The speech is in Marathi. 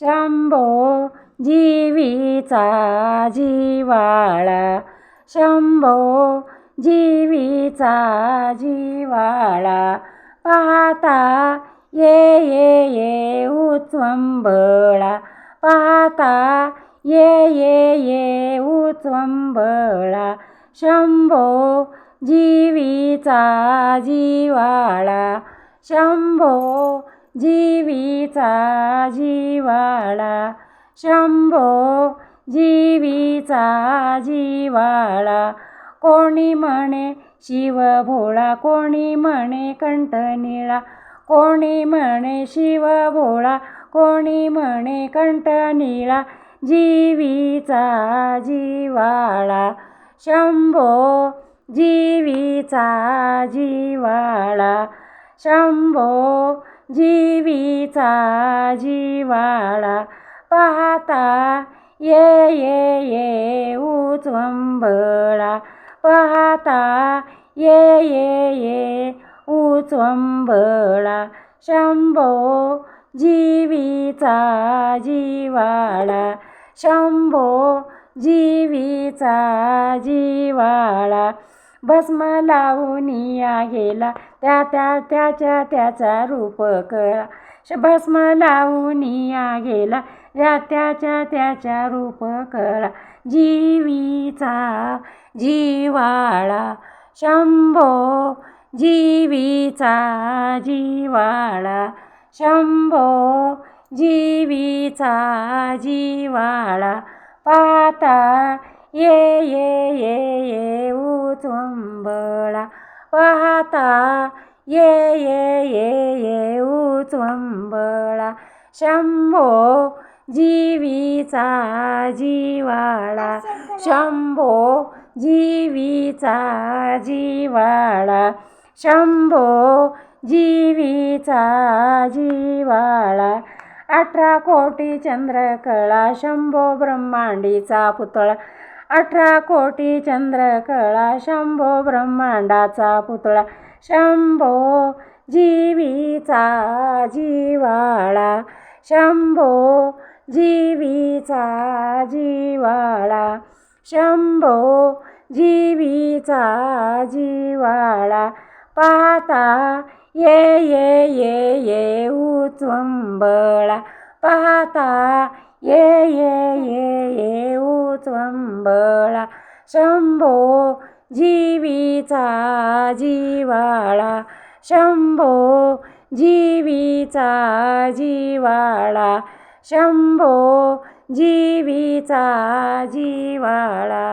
शंभो जीवीचा जिवाळा. शंभो जीवीचा जिवाळा. पाहता ये ये ये उचंबळा पाहता ये ये ये उचंबळा शंभो जीवीचा जिवाळा. शंभो जीवीचा जिवाळा. शंभो जीवीचा जीवाळा. कोणी म्हणे शिव भोळा कोणी म्हणे कंठनिळा कोणी म्हणे शिव भोळा कोणी म्हणे कंठ निळा. जीवीचा जिवाळा. शंभो जीवीचा जीवाळा. शंभो जीवीचा जिवाळा पाहता ये ये ये उचवंबळा पाहता ये ये ये उचवंबळा शंभो जीवीचा जिवाळा. शंभो जीवीचा जिवाळा. भस्म लावूनिया गेला त्या त्या त्याच्या त्याचा रूप कळा. भस्म लावूनिया गेला त्या त्याच्या त्याच्या रूप कळा. जीवीचा जिवाळा. शंभो जीवीचा जिवाळा. शंभो जीवीचा जिवाळा. पाता ये ये ये ये उचवंबळा. पाहता ये ये ये ये उचवंबळा. शंभो जीवीचा जीवाळा. शंभो जीवीचा जीवाळा. शंभो जीवीचा जीवाळा. अठरा कोटी चंद्रकळा शंभो ब्रह्मांडीचा पुतळा. अठरा कोटी चंद्रकळा शंभो ब्रह्मांडाचा पुतळा शंभो जीवीचा जिवाळा शंभो जीवीचा जिवाळा शंभो जीवीचा जिवाळा. पाहता ये ये ये ये उचंबळा पाहता ये ये ये ये शंभो जीवीचा जिवाळा शंभो जीवीचा जीवाळा शंभो जीवीचा जीवाळा.